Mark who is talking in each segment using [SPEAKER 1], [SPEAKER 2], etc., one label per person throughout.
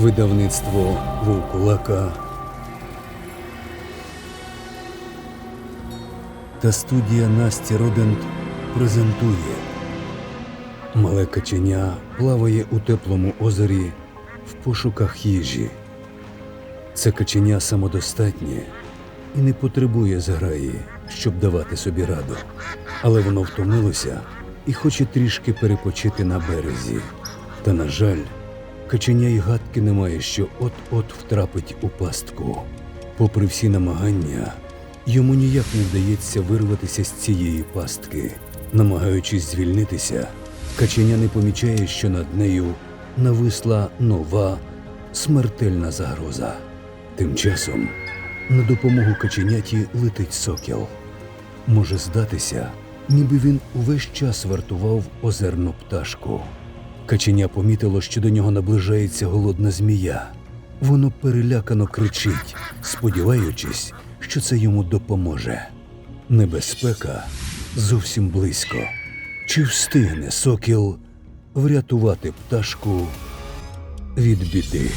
[SPEAKER 1] Видавництво Вовкулака та студія Насті Родент презентує Мале каченя плаває у теплому озері в пошуках їжі. Це каченя самодостатнє і не потребує зграї, щоб давати собі раду. Але воно втомилося і хоче трішки перепочити на березі. Та, на жаль, каченя й гадки немає, що от-от втрапить у пастку. Попри всі намагання, йому ніяк не вдається вирватися з цієї пастки. Намагаючись звільнитися, каченя не помічає, що над нею нависла нова смертельна загроза. Тим часом на допомогу каченяті летить сокіл. Може здатися, ніби він увесь час вартував озерну пташку. Каченя помітило, що до нього наближається голодна змія. Воно перелякано кричить, сподіваючись, що це йому допоможе. Небезпека зовсім близько. Чи встигне сокіл врятувати пташку від біди?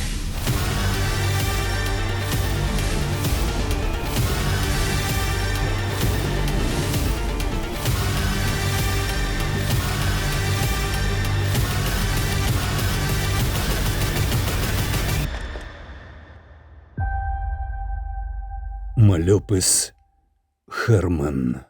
[SPEAKER 1] Мальопис Херман